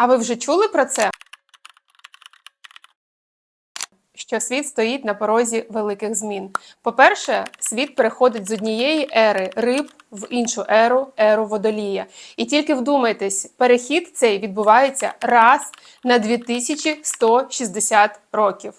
А ви вже чули про це? Що світ стоїть на порозі великих змін. По-перше, світ переходить з однієї ери риб в іншу еру, еру водолія. І тільки вдумайтесь, перехід цей відбувається раз на 2160 років.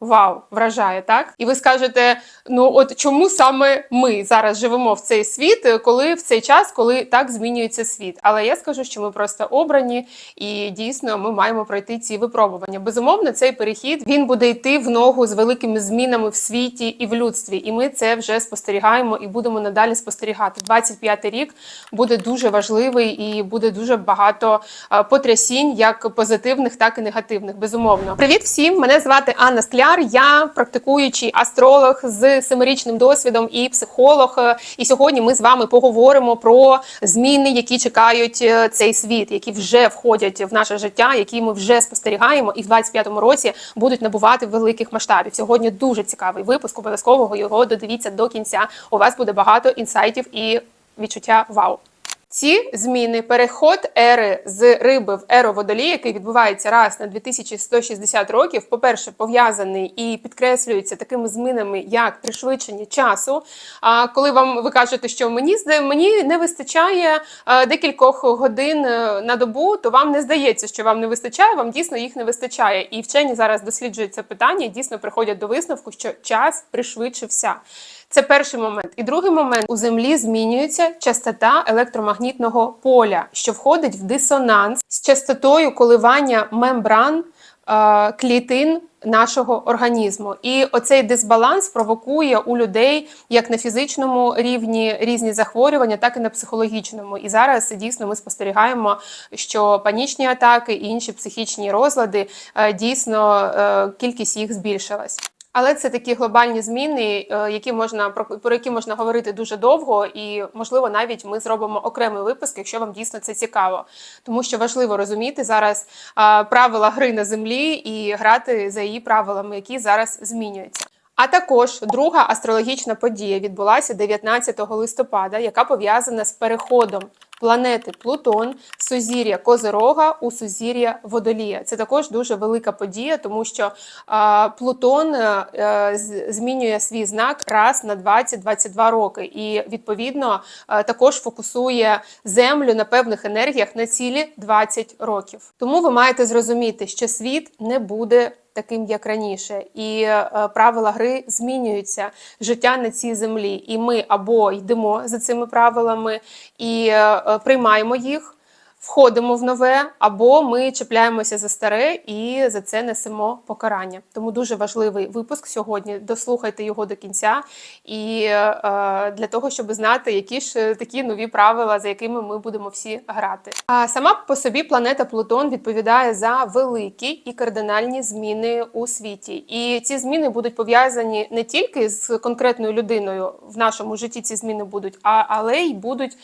Вау, вражає, так? І ви скажете: ну от чому саме ми зараз живемо в цей світ, коли в цей час, коли так змінюється світ? Але я скажу, що ми просто обрані, і дійсно ми маємо пройти ці випробування. Безумовно, цей перехід він буде йти в ногу з великими змінами в світі і в людстві. І ми це вже спостерігаємо і будемо надалі спостерігати. 25-й рік буде дуже важливий і буде дуже багато е, потрясінь, як позитивних, так і негативних. Безумовно, привіт всім! Мене звати Анна Скляр. Я практикуючий астролог з семирічним досвідом і психолог. І сьогодні ми з вами поговоримо про зміни, які чекають е, цей світ, які вже входять в наше життя, які ми вже спостерігаємо, і в 25-му році будуть набувати великих масштабів. Сьогодні дуже цікавий випуск. Обов'язково його додивіться до кінця. У вас буде багато інсайтів і відчуття вау. Ці зміни, переход ери з риби в еру водолія, який відбувається раз на 2160 років, по-перше, пов'язаний і підкреслюється такими змінами, як пришвидшення часу. А коли вам ви кажете, що мені мені не вистачає декількох годин е, на добу, то вам не здається, що вам не вистачає, вам дійсно їх не вистачає. І вчені зараз досліджують це питання і дійсно приходять до висновку, що час пришвидшився. Це перший момент. І другий момент у землі змінюється частота електромагнітного поля, що входить в дисонанс з частотою коливання мембран е, клітин нашого організму. І оцей дисбаланс провокує у людей як на фізичному рівні різні захворювання, так і на психологічному. І зараз дійсно ми спостерігаємо, що панічні атаки і інші психічні розлади е, дійсно е, кількість їх збільшилась. Але це такі глобальні зміни, е, які можна про, які можна говорити дуже довго, і можливо навіть ми зробимо окремий випуск, якщо вам дійсно це цікаво. Тому що важливо розуміти зараз правила гри на землі і грати за її правилами, які зараз змінюються. А також друга астрологічна подія відбулася 19 листопада, яка пов'язана з переходом планети Плутон сузір'я Козирога у сузір'я Водолія. Це також дуже велика подія, тому що а, Плутон е, е, змінює свій знак раз на 20-22 роки, і відповідно е, також фокусує землю на певних енергіях на цілі 20 років. Тому ви маєте зрозуміти, що світ не буде таким, як раніше, і е, правила гри змінюються життя на цій землі. І ми або йдемо за цими правилами і е, приймаємо їх. Входимо в нове, або ми чіпляємося за старе і за це несемо покарання. Тому дуже важливий випуск сьогодні. Дослухайте його до кінця, і е, для того, щоб знати, які ж такі нові правила, за якими ми будемо всі грати. А сама по собі планета Плутон відповідає за великі і кардинальні зміни у світі. І ці зміни будуть пов'язані не тільки з конкретною людиною в нашому житті. Ці зміни будуть, а але й будуть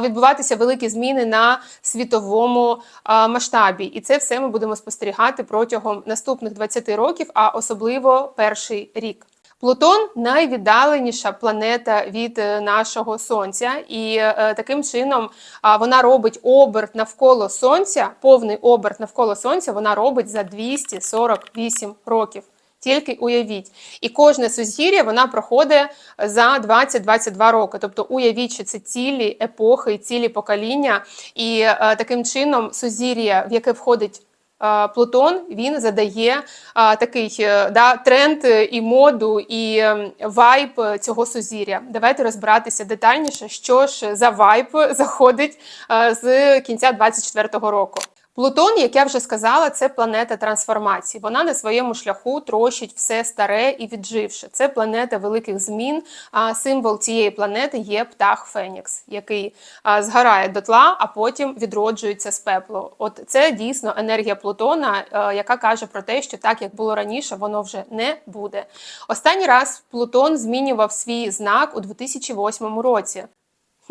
відбуватися великі зміни на світовому масштабі. І це все ми будемо спостерігати протягом наступних 20 років, а особливо перший рік. Плутон найвіддаленіша планета від е, нашого сонця, і е, таким чином а, вона робить оберт навколо сонця, повний оберт навколо сонця вона робить за 248 років. Тільки уявіть, і кожне сузір'я вона проходить за 20-22 роки. Тобто уявіть, що це цілі епохи, цілі покоління, і е, таким чином сузір'я, в яке входить е, Плутон, він задає е, такий да, тренд і моду, і е, вайб цього сузір'я. Давайте розбиратися детальніше, що ж за вайб заходить е, з кінця 24-го року. Плутон, як я вже сказала, це планета трансформації. Вона на своєму шляху трощить все старе і відживше. Це планета великих змін. А символ цієї планети є птах Фенікс, який згорає дотла, а потім відроджується з пеплу. От це дійсно енергія Плутона, е, яка каже про те, що так як було раніше, воно вже не буде. Останній раз Плутон змінював свій знак у 2008 році.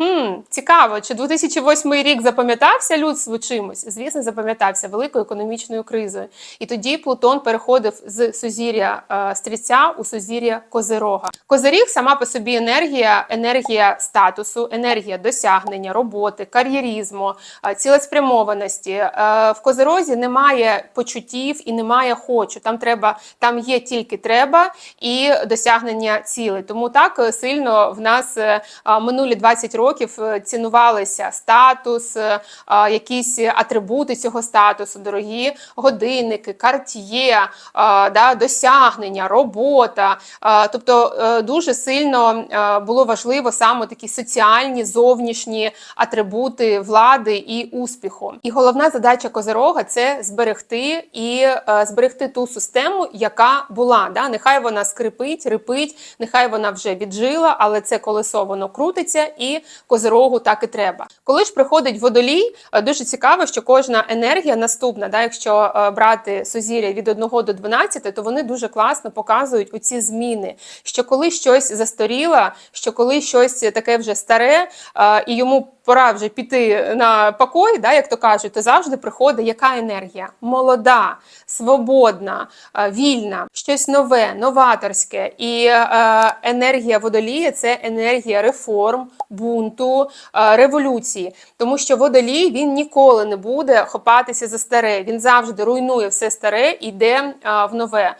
Хм, цікаво, чи 2008 рік запам'ятався людству чимось? Звісно, запам'ятався великою економічною кризою. І тоді Плутон переходив з сузір'я е, стрільця у сузір'я Козирога. Козиріг сама по собі енергія, енергія статусу, енергія досягнення, роботи, кар'єрізму, е, цілеспрямованості. Е, в Козирозі немає почуттів і немає хочу. Там треба, там є тільки треба і досягнення цілей. Тому так е, сильно в нас е, минулі 20 років е, цінувалися статус, е, якісь атрибути цього статусу, дорогі годинники, карт'є, да, досягнення, робота. Тобто е, дуже сильно е, було важливо саме такі соціальні зовнішні атрибути влади і успіху. І головна задача Козирога це зберегти і е, зберегти ту систему, яка була. Да? Нехай вона скрипить, рипить, нехай вона вже віджила, але це колесо воно крутиться, і козирогу так і треба. Коли ж приходить водолій, е, дуже цікаво, що кожна енергія наступна, да, якщо е, брати сузір'я від 1 до 12, то вони дуже класно показують оці зміни. Що коли щось застаріло, що коли щось таке вже старе, е, і йому пора вже піти на покой, да, як то кажуть, то завжди приходить яка енергія? Молода, свободна, е, вільна, щось нове, новаторське. І е, енергія водолія це енергія реформ, бунту, е, революції. Тому що водолій він ніколи не буде хопатися за старе. Він завжди руйнує все старе і йде в нове.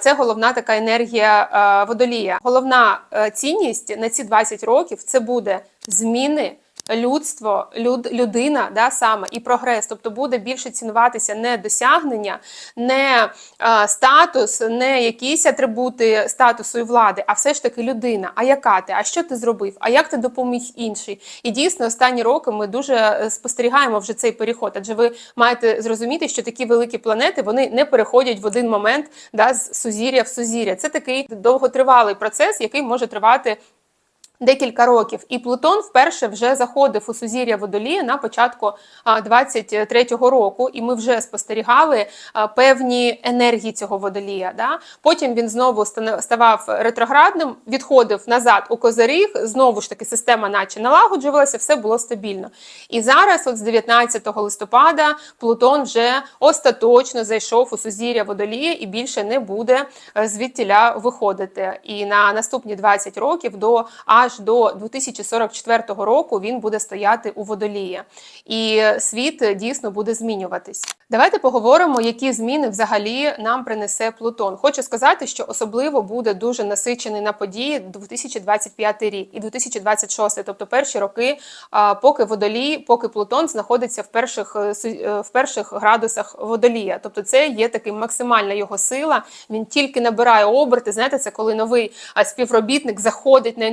Це головна така енергія водолія. Головна цінність на ці 20 років це буде зміни людство, люд, людина, да, саме і прогрес. Тобто буде більше цінуватися не досягнення, не е, статус, не якісь атрибути статусу і влади, а все ж таки людина. А яка ти? А що ти зробив? А як ти допоміг інший? І дійсно, останні роки ми дуже е, спостерігаємо вже цей переход. Адже ви маєте зрозуміти, що такі великі планети вони не переходять в один момент да, з сузір'я в сузір'я. Це такий довготривалий процес, який може тривати. Декілька років, і Плутон вперше вже заходив у сузір'я Водолія на початку а, 23-го року, і ми вже спостерігали певні енергії цього водолія. Да? Потім він знову ставав ретроградним, відходив назад у Козиріг, знову ж таки система, наче налагоджувалася, все було стабільно. І зараз, от з 19 листопада, Плутон вже остаточно зайшов у сузір'я Водолія і більше не буде е, звідтіля виходити. І на наступні 20 років до аж до 2044 року він буде стояти у водолії, і світ дійсно буде змінюватись. Давайте поговоримо, які зміни взагалі нам принесе Плутон. Хочу сказати, що особливо буде дуже насичений на події 2025 рік і 2026, тобто перші роки, поки водолій, поки Плутон знаходиться в перших е, е, в перших градусах водолія. Тобто, це є таким максимальна його сила. Він тільки набирає оберти. Знаєте, це коли новий співробітник заходить на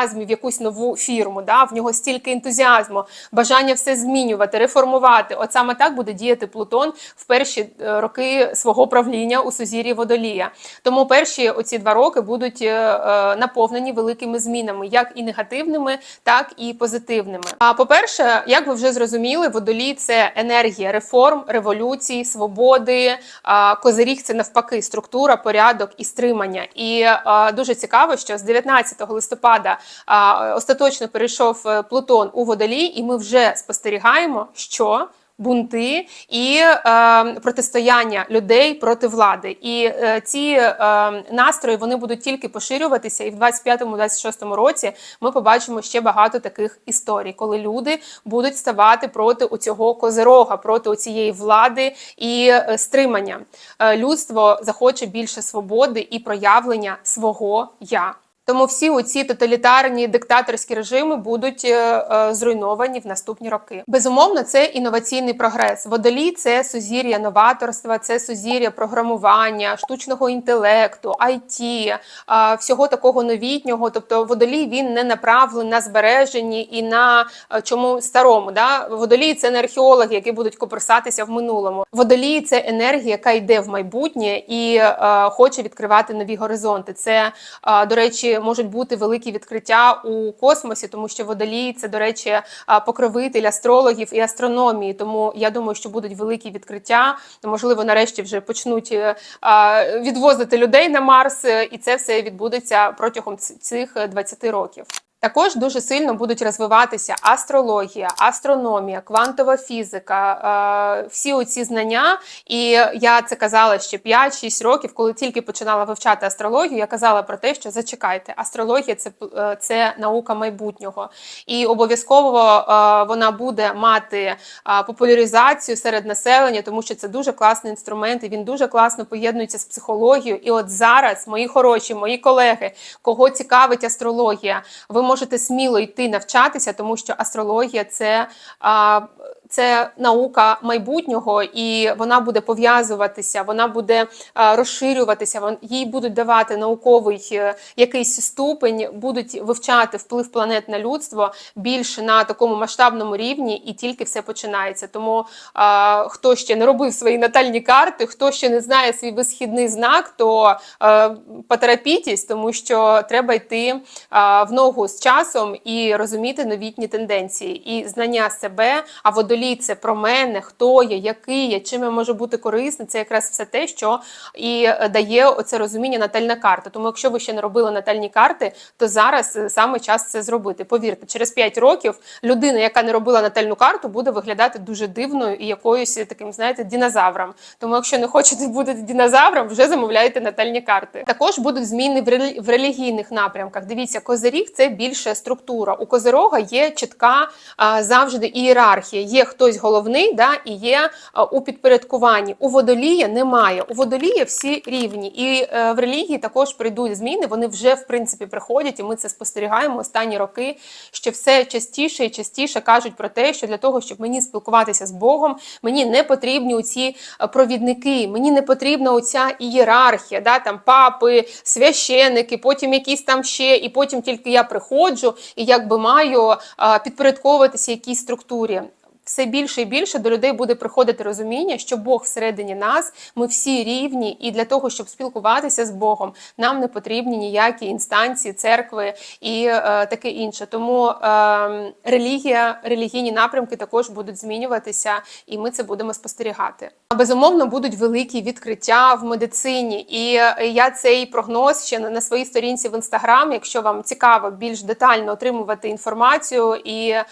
ентузіазмі в якусь нову фірму. Да? В нього стільки ентузіазму, бажання все змінювати, реформувати. От саме так буде діяти Плутон в перші е, роки свого правління у сузір'ї водолія. Тому перші оці два роки будуть е, е, наповнені великими змінами, як і негативними, так і позитивними. А по-перше, як ви вже зрозуміли, водолій це енергія реформ, революцій, свободи. Козиріг це навпаки структура, порядок і стримання. І дуже цікаво, що з 19 листопада остаточно перейшов е, Плутон у водолій, і ми вже спостерігаємо, що бунти і е, протистояння людей проти влади. І е, ці е, настрої вони будуть тільки поширюватися. І в 25-26 році ми побачимо ще багато таких історій, коли люди будуть ставати проти оцього козирога, проти цієї влади і е, стримання. Е, людство захоче більше свободи і проявлення свого я. Тому всі оці тоталітарні диктаторські режими будуть е, е, зруйновані в наступні роки. Безумовно, це інноваційний прогрес. Водолій це сузір'я новаторства, це сузір'я програмування, штучного інтелекту, IT, е, всього такого новітнього. Тобто, водолій він не направлений на збереженні і на е, чому старому. Да? Водолій це не археологи, які будуть коперсатися в минулому. Водолій це енергія, яка йде в майбутнє і е, хоче відкривати нові горизонти. Це, е, до речі, можуть бути великі відкриття у космосі, тому що водолій це, до речі, е, покровитель астрологів і астрономії. Тому я думаю, що будуть великі відкриття. Можливо, нарешті вже почнуть е, відвозити людей на Марс, е, і це все відбудеться протягом цих е, 20 років. Також дуже сильно будуть розвиватися астрологія, астрономія, квантова фізика, е, всі оці знання. І я це казала ще 5-6 років, коли тільки починала вивчати астрологію. Я казала про те, що зачекайте, астрологія це, е, це наука майбутнього, і обов'язково е, вона буде мати популяризацію серед населення, тому що це дуже класний інструмент, і він дуже класно поєднується з психологією. І от зараз, мої хороші, мої колеги, кого цікавить астрологія, ви можете сміло йти навчатися, тому що астрологія це. А, Це наука майбутнього, і вона буде пов'язуватися, вона буде розширюватися. їй будуть давати науковий е, якийсь ступень, будуть вивчати вплив планет на людство більш на такому масштабному рівні, і тільки все починається. Тому а, хто ще не робив свої натальні карти, хто ще не знає свій висхідний знак, то е, поторопітесь, тому що треба йти а, в ногу з часом і розуміти новітні тенденції. І знання себе, а водолій це про мене, хто я, який я, чим я можу бути корисний. Це якраз все те, що і е, дає оце розуміння натальна карта. Тому, якщо ви ще не робили натальні карти, то зараз е, саме час це зробити. Повірте, через 5 років людина, яка не робила натальну карту, буде виглядати дуже дивною і якоюсь таким, знаєте, динозавром. Тому, якщо не хочете бути динозавром, вже замовляйте натальні карти. Також будуть зміни в релігійних напрямках. Дивіться, козиріг це більше структура. У козирога є чітка завжди ієрархія. Є хтось головний, да, і є у підпорядкуванні. У водолія немає. У водолія всі рівні. І е, в релігії також прийдуть зміни. Вони вже в принципі приходять, і ми це спостерігаємо останні роки. Що все частіше і частіше кажуть про те, що для того, щоб мені спілкуватися з Богом, мені не потрібні оці е, провідники, мені не потрібна оця ієрархія, да, там папи, священики, потім якісь там ще, і потім тільки я приходжу і якби маю підпорядковуватися якійсь структурі. Все більше і більше до людей буде приходити розуміння, що Бог всередині нас, ми всі рівні, і для того, щоб спілкуватися з Богом, нам не потрібні ніякі інстанції, церкви і е, таке інше. Тому е, релігія, релігійні напрямки також будуть змінюватися, і ми це будемо спостерігати. А безумовно будуть великі відкриття в медицині, і е, я цей прогноз ще на своїй сторінці в інстаграм. Якщо вам цікаво більш детально отримувати інформацію, і е,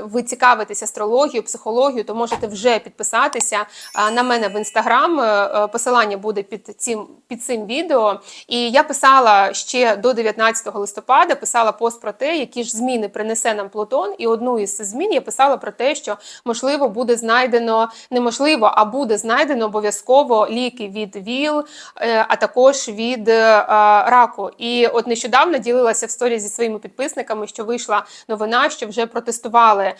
ви цікавитесь астрологією, психологією, то можете вже підписатися е, на мене в інстаграм. Е, Посилання буде під цим під цим відео. І я писала ще до 19 листопада, писала пост про те, які ж зміни принесе нам Плутон. І одну із змін я писала про те, що можливо буде знайдено неможливо, а буде знайдено обов'язково ліки від ВІЛ, е, а також від е, раку. І от нещодавно ділилася в сторі зі своїми підписниками, що вийшла новина, що вже протестували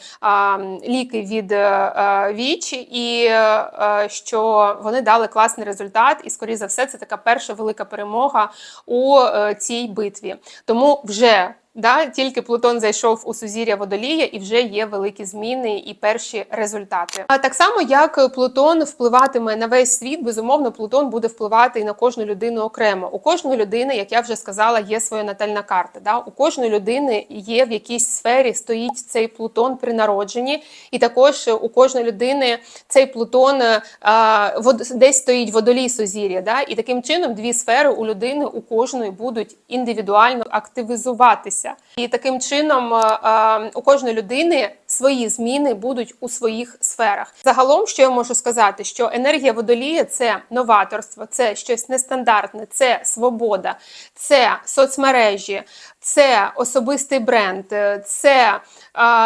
ліки від е, е, ВІЧ, і е, що вони дали класний результат. І, скоріше за все, це така перша велика перемога у цій битві. Тому вже. Да, тільки Плутон зайшов у сузір'я водолія, і вже є великі зміни і перші результати. А так само, як Плутон впливатиме на весь світ, безумовно, Плутон буде впливати і на кожну людину окремо. У кожної людини, як я вже сказала, є своя натальна карта. Да? У кожної людини є в якійсь сфері стоїть цей Плутон при народженні, і також у кожної людини цей Плутон а, вод, десь стоїть водолій сузір'я. Да? І таким чином дві сфери у людини у кожної будуть індивідуально активізуватися. І таким чином е, е, у кожної людини свої зміни будуть у своїх сферах. Загалом, що я можу сказати, що енергія водолія це новаторство, це щось нестандартне, це свобода, це соцмережі, це особистий бренд, е, це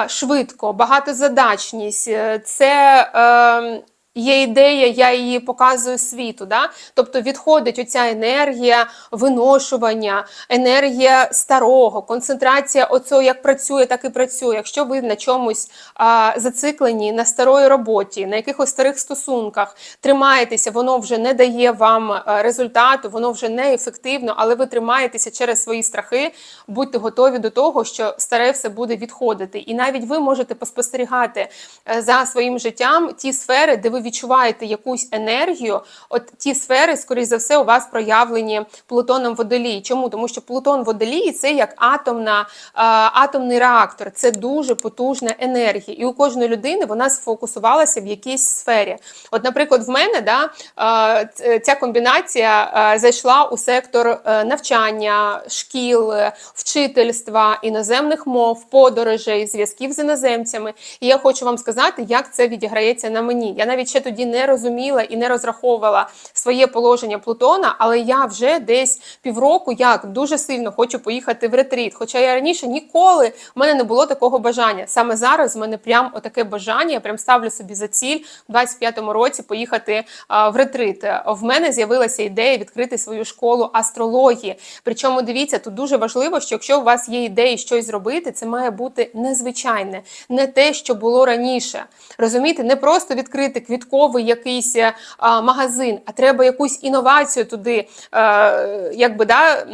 швидко, багатозадачність, це. Е, Є ідея, я її показую світу. Да? Тобто відходить оця енергія виношування, енергія старого, концентрація оцього, як працює, так і працює. Якщо ви на чомусь а, зациклені на старої роботі, на якихось старих стосунках тримаєтеся, воно вже не дає вам результату, воно вже не ефективно, але ви тримаєтеся через свої страхи, будьте готові до того, що старе все буде відходити. І навіть ви можете поспостерігати е, за своїм життям ті сфери, де ви відчуваєте якусь енергію, от ті сфери, скоріш за все, у вас проявлені Плутоном водолії. Чому? Тому що Плутон водолії це як атомна, е, атомний реактор, це дуже потужна енергія. І у кожної людини вона сфокусувалася в якійсь сфері. От, наприклад, в мене да, е, ця комбінація е, зайшла у сектор навчання, шкіл, вчительства, іноземних мов, подорожей, зв'язків з іноземцями. І я хочу вам сказати, як це відіграється на мені. Я навіть ще тоді не розуміла і не розраховувала своє положення Плутона, але я вже десь півроку як дуже сильно хочу поїхати в ретріт. Хоча я раніше ніколи в мене не було такого бажання. Саме зараз в мене прям отаке бажання. Я прям ставлю собі за ціль в 25-му році поїхати а, в ретрит. В мене з'явилася ідея відкрити свою школу астрології. Причому дивіться, тут дуже важливо, що якщо у вас є ідеї щось зробити, це має бути незвичайне, не те, що було раніше. Розумієте, не просто відкрити квітковий якийсь е, а, магазин, а треба якусь інновацію туди, е, якби да.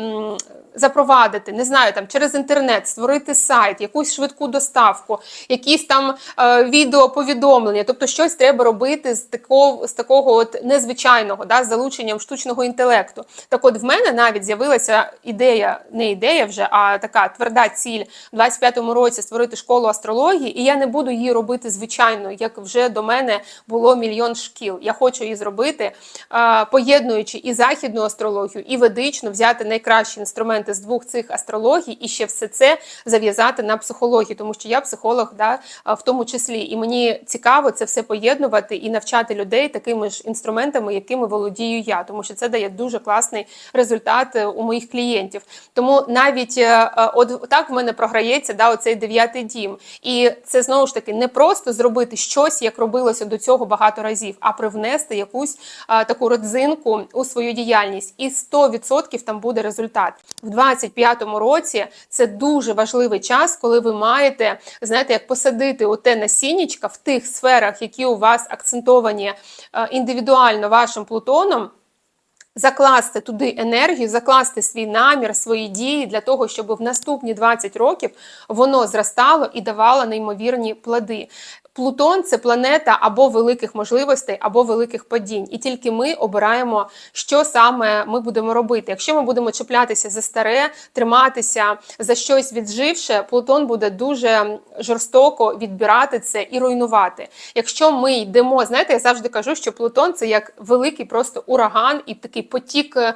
Запровадити, не знаю, там через інтернет, створити сайт, якусь швидку доставку, якісь там е, відеоповідомлення. Тобто щось треба робити з такого, з такого от незвичайного, да, з залученням штучного інтелекту. Так от в мене навіть з'явилася ідея, не ідея вже, а така тверда ціль в 25-му році створити школу астрології, і я не буду її робити звичайно, як вже до мене було мільйон шкіл. Я хочу її зробити, е, поєднуючи і західну астрологію, і ведичну, взяти найкращі інструменти з двох цих астрологій, і ще все це зав'язати на психологію, тому що я психолог, да, в тому числі, і мені цікаво це все поєднувати і навчати людей такими ж інструментами, якими володію я, тому що це дає дуже класний результат е, у моїх клієнтів. Тому навіть е, е, от так в мене програється да, оцей дев'ятий дім. І це знову ж таки не просто зробити щось, як робилося до цього багато разів, а привнести якусь а, таку родзинку у свою діяльність. І 100% там буде результат. В 25-му році це дуже важливий час, коли ви маєте, знаєте, як посадити оте насіннячка в тих сферах, які у вас акцентовані е, індивідуально вашим плутоном закласти туди енергію, закласти свій намір, свої дії для того, щоб в наступні 20 років воно зростало і давало неймовірні плоди. Плутон це планета або великих можливостей, або великих падінь. І тільки ми обираємо, що саме ми будемо робити. Якщо ми будемо чіплятися за старе, триматися за щось відживше, Плутон буде дуже жорстоко відбирати це і руйнувати. Якщо ми йдемо, знаєте, я завжди кажу, що Плутон це як великий просто ураган і такий потік е,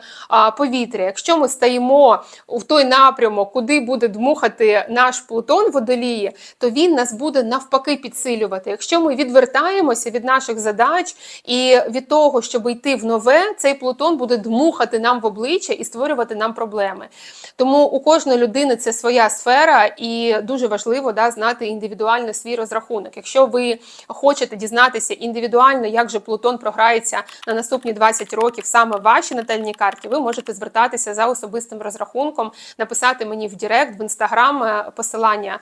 повітря. Якщо ми стаємо в той напрямок, куди буде дмухати наш Плутон водолії, то він нас буде навпаки підсилювати. Якщо ми відвертаємося від наших задач і від того, щоб йти в нове, цей Плутон буде дмухати нам в обличчя і створювати нам проблеми. Тому у кожної людини це своя сфера, і дуже важливо да, знати індивідуально свій розрахунок. Якщо ви хочете дізнатися індивідуально, як же Плутон програється на наступні 20 років саме в вашій натальній карті, ви можете звертатися за особистим розрахунком, написати мені в Директ, в інстаграм е, посилання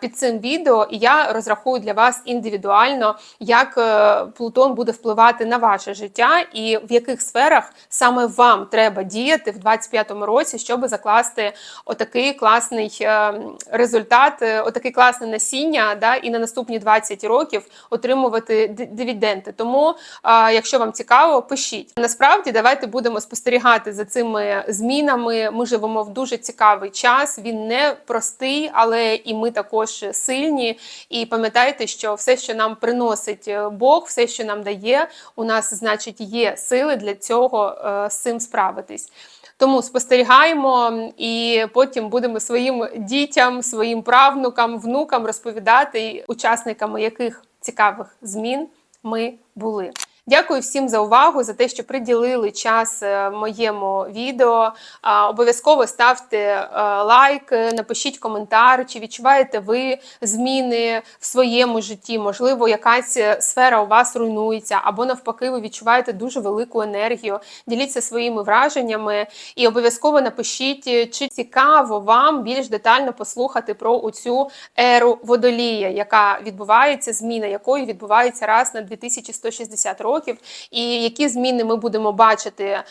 під цим відео, і я розрахую для вас індивідуально, як е, Плутон буде впливати на ваше життя і в яких сферах саме вам треба діяти в 25-му році, щоб закласти отакий класний е, результат, е, отакий класне насіння, да, і на наступні 20 років отримувати д- дивіденди. Тому, якщо вам цікаво, пишіть. Насправді, давайте будемо спостерігати за цими змінами. Ми живемо в дуже цікавий час. Він не простий, але і ми також сильні. І пам'ятайте, що все, що нам приносить е, Бог, все, що нам дає, у нас, значить, є сили для цього е, з цим справитись. Тому спостерігаємо і потім будемо своїм дітям, своїм правнукам, внукам розповідати, учасниками яких цікавих змін ми були. Дякую всім за увагу, за те, що приділили час е, моєму відео. Обов'язково ставте е, лайк, е, напишіть коментар, чи відчуваєте ви зміни в своєму житті. Можливо, якась е, сфера у вас руйнується, або навпаки, ви відчуваєте дуже велику енергію. Діліться своїми враженнями і обов'язково напишіть, е, чи цікаво вам більш детально послухати про цю еру водолія, яка відбувається, зміна якої відбувається раз на 2160 років, і які зміни ми будемо бачити.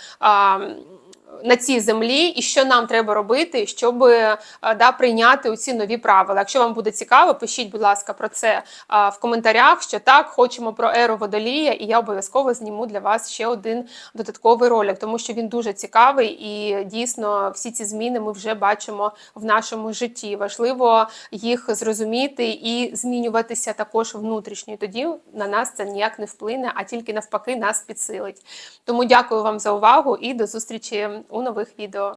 На цій землі, і що нам треба робити, щоб е, да, прийняти ці нові правила. Якщо вам буде цікаво, пишіть, будь ласка, про це в коментарях. Що так, хочемо про еру водолія, і я обов'язково зніму для вас ще один додатковий ролик, тому що він дуже цікавий і дійсно всі ці зміни ми вже бачимо в нашому житті. Важливо їх зрозуміти і змінюватися також внутрішньо. Тоді на нас це ніяк не вплине, а тільки навпаки нас підсилить. Тому дякую вам за увагу і до зустрічі у нових відео.